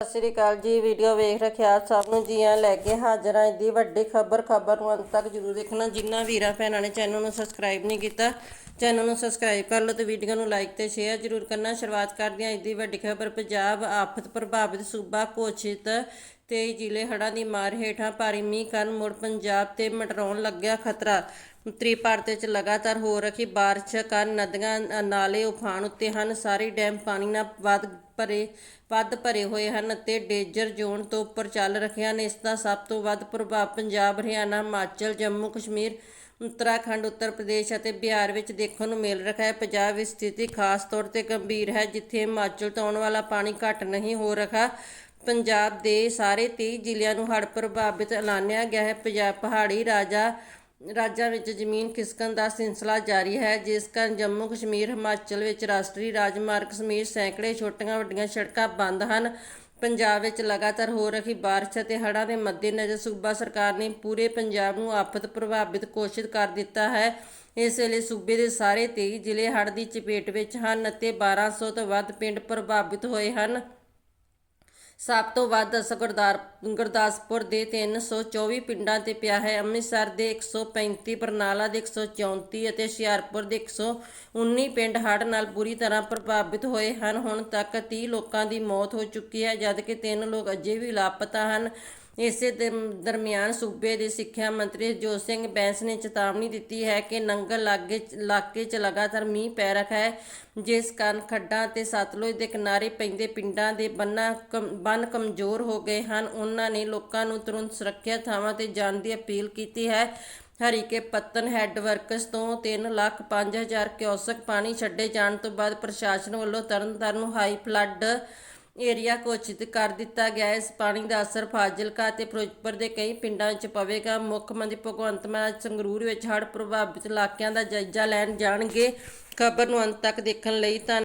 ਸਤਿ ਸ੍ਰੀ ਅਕਾਲ ਜੀ, ਵੀਡੀਓ ਵੇਖ ਰੱਖਿਆ ਸਭ ਨੂੰ। ਜੀਆਂ ਲੈ ਕੇ ਹਾਜ਼ਰ ਹਾਂ। ਦੀ ਵੱਡੀ ਖਬਰ ਖਬਰ ਨੂੰ ਅੰਤ ਤੱਕ ਜਰੂਰ ਦੇਖਣਾ। ਜਿਨ੍ਹਾਂ ਵੀਰਾਂ ਭੈਣਾਂ ਨੇ ਚੈਨਲ ਨੂੰ ਸਬਸਕ੍ਰਾਈਬ ਨਹੀਂ ਕੀਤਾ, ਚੈਨਲ ਨੂੰ ਸਬਸਕ੍ਰਾਈਬ ਕਰ ਲਓ ਤੇ ਵੀਡੀਓ ਨੂੰ ਲਾਈਕ ਤੇ ਸ਼ੇਅਰ ਜਰੂਰ ਕਰਨਾ। ਸ਼ੁਰੂਆਤ ਕਰਦੇ ਹਾਂ ਦੀ ਵੱਡੀ ਖਬਰ। ਪੰਜਾਬ ਆਫਤ ਪ੍ਰਭਾਵਿਤ ਸੂਬਾ ਘੋਸ਼ਿਤ 23 ਜ਼ਿਲ੍ਹੇ ਹੜ੍ਹਾਂ ਦੀ ਮਾਰ ਹੇਠਾਂ ਭਾਰੀ ਮੀਂਹ ਕਾਰਨ ਮੁੜ ਪੰਜਾਬ ਤੇ ਮਟਰਾਉਣ ਲੱਗਿਆ ਖਤਰਾ। ਉੱਤਰੀ ਭਾਰਤ ਵਿੱਚ ਲਗਾਤਾਰ ਹੋ ਰਹੀ ਬਾਰਿਸ਼ ਕਾਰਨ ਨਦੀਆਂ, ਨਾਲੇ ਉਫਾਨ ਉੱਤੇ ਹਨ। ਸਾਰੇ ਡੈਮ ਪਾਣੀ ਨਾਲ ਵੱਧ ਭਰੇ ਵੱਧ ਭਰੇ ਹੋਏ ਹਨ ਅਤੇ ਡੇਂਜਰ ਜ਼ੋਨ ਤੋਂ ਉੱਪਰ ਚੱਲ ਰਹੇ ਹਨ ਇਸ ਦਾ ਸਭ ਤੋਂ ਵੱਧ ਪ੍ਰਭਾਵ ਪੰਜਾਬ, ਹਰਿਆਣਾ, ਹਿਮਾਚਲ, ਜੰਮੂ, ਕਸ਼ਮੀਰ, ਉੱਤਰਾਖੰਡ, ਉੱਤਰ ਪ੍ਰਦੇਸ਼ ਅਤੇ ਬਿਹਾਰ ਵਿੱਚ ਦੇਖਣ ਨੂੰ ਮਿਲ ਰਿਹਾ ਹੈ। ਪੰਜਾਬ ਵਿੱਚ ਸਥਿਤੀ ਖਾਸ ਤੌਰ ਤੇ ਗੰਭੀਰ ਹੈ, ਜਿੱਥੇ ਹਿਮਾਚਲ ਤੋਂ ਆਉਣ ਵਾਲਾ ਪਾਣੀ ਘੱਟ ਨਹੀਂ ਹੋ ਰਿਹਾ। ਪੰਜਾਬ ਦੇ ਸਾਰੇ 30 ਜ਼ਿਲ੍ਹਿਆਂ ਨੂੰ ਹੜ੍ਹ ਪ੍ਰਭਾਵਿਤ ਐਲਾਨਿਆ ਗਿਆ ਹੈ। ਪੰਜਾਬ ਪਹਾੜੀ ਰਾਜਾ, ਰਾਜਾਂ ਵਿੱਚ ਜ਼ਮੀਨ ਖਿਸਕਣ ਦਾ ਸਿਲਸਿਲਾ ਜਾਰੀ ਹੈ, ਜਿਸ ਕਾਰਨ ਜੰਮੂ ਕਸ਼ਮੀਰ, ਹਿਮਾਚਲ ਵਿੱਚ ਰਾਸ਼ਟਰੀ ਰਾਜਮਾਰਗ ਸਮੇਤ ਸੈਂਕੜੇ ਛੋਟੀਆਂ ਵੱਡੀਆਂ ਸੜਕਾਂ ਬੰਦ ਹਨ। ਪੰਜਾਬ ਵਿੱਚ ਲਗਾਤਾਰ ਹੋ ਰਹੀ ਬਾਰਿਸ਼ ਅਤੇ ਹੜ੍ਹਾਂ ਦੇ ਮੱਦੇਨਜ਼ਰ ਸੂਬਾ ਸਰਕਾਰ ਨੇ ਪੂਰੇ ਪੰਜਾਬ ਨੂੰ ਆਫਤ ਪ੍ਰਭਾਵਿਤ ਘੋਸ਼ਿਤ ਕਰ ਦਿੱਤਾ ਹੈ। ਇਸ ਵੇਲੇ ਸੂਬੇ ਦੇ ਸਾਰੇ 23 ਜ਼ਿਲ੍ਹੇ ਹੜ੍ਹ ਦੀ ਚਪੇਟ ਵਿੱਚ ਹਨ ਅਤੇ 1200 ਤੋਂ ਵੱਧ ਪਿੰਡ ਪ੍ਰਭਾਵਿਤ ਹੋਏ ਹਨ। ਸਭ ਤੋਂ ਵੱਧ ਅਸਰ ਗੁਰਦਾਰ ਗੁਰਦਾਸਪੁਰ ਦੇ 324 ਪਿੰਡਾਂ ਤੇ ਪਿਆ ਹੈ। ਅੰਮ੍ਰਿਤਸਰ ਦੇ 135 ਬਰਨਾਲਾ ਦੇ 134 ਅਤੇ ਹੁਸ਼ਿਆਰਪੁਰ ਦੇ 119 ਪਿੰਡ ਹੜ੍ਹ ਨਾਲ ਬੁਰੀ ਤਰ੍ਹਾਂ ਪ੍ਰਭਾਵਿਤ ਹੋਏ ਹਨ। ਹੁਣ ਤੱਕ 30 ਲੋਕਾਂ ਦੀ ਮੌਤ ਹੋ ਚੁੱਕੀ ਹੈ, ਜਦਕਿ 3 ਲੋਕ ਅਜੇ ਵੀ ਲਾਪਤਾ ਹਨ। ਇਸੇ ਦਰ- ਦਰਮਿਆਨ ਸੂਬੇ ਦੇ ਸਿੱਖਿਆ ਮੰਤਰੀ ਜੋਤ ਸਿੰਘ ਬੈਂਸ ਨੇ ਚੇਤਾਵਨੀ ਦਿੱਤੀ ਹੈ ਕਿ ਨੰਗਲ ਲਾਗੇ ਇਲਾਕੇ 'ਚ ਲਗਾਤਾਰ ਮੀਂਹ ਪੈ ਰਿਹਾ ਹੈ, ਜਿਸ ਕਾਰਨ ਖੱਡਾਂ ਤੇ ਸਤਲੁਜ ਦੇ ਕਿਨਾਰੇ ਪੈਂਦੇ ਪਿੰਡਾਂ ਦੇ ਬੰਨਾਂ ਕਮ- ਬੰਨ ਕਮਜ਼ੋਰ ਹੋ ਗਏ ਹਨ। ਉਹਨਾਂ ਨੇ ਲੋਕਾਂ ਨੂੰ ਤੁਰੰਤ ਸੁਰੱਖਿਅਤ ਥਾਵਾਂ ਤੇ ਜਾਣ ਦੀ ਅਪੀਲ ਕੀਤੀ ਹੈ। ਹਰੀਕੇ ਪੱਤਨ ਹੈੱਡ ਵਰਕਸ ਤੋਂ 3 ਲੱਖ 5000 ਕਿਉਸਕ ਪਾਣੀ ਛੱਡੇ ਜਾਣ ਤੋਂ ਬਾਅਦ ਪ੍ਰਸ਼ਾਸਨ ਵੱਲੋਂ ਤਰਨਤਾਰਨ ਨੂੰ ਹਾਈ ਫਲੱਡ ਏਰੀਆ ਘੋਸ਼ਿਤ ਕਰ ਦਿੱਤਾ ਗਿਆ। ਹੈ ਇਸ ਪਾਣੀ ਦਾ ਅਸਰ ਫਾਜ਼ਿਲਕਾ ਅਤੇ ਫਿਰੋਜ਼ਪੁਰ ਦੇ ਕਈ ਪਿੰਡਾਂ ਵਿੱਚ ਪਵੇਗਾ। ਮੁੱਖ ਮੰਤਰੀ ਭਗਵੰਤ ਮਾਨ ਸੰਗਰੂਰ ਵਿੱਚ ਹੜ੍ਹ ਪ੍ਰਭਾਵਿਤ ਇਲਾਕਿਆਂ ਦਾ ਜਾਇਜ਼ਾ ਲੈਣ ਜਾਣਗੇ। ਖਬਰ ਨੂੰ ਅੰਤ ਤੱਕ ਦੇਖਣ ਲਈ ਧੰਨ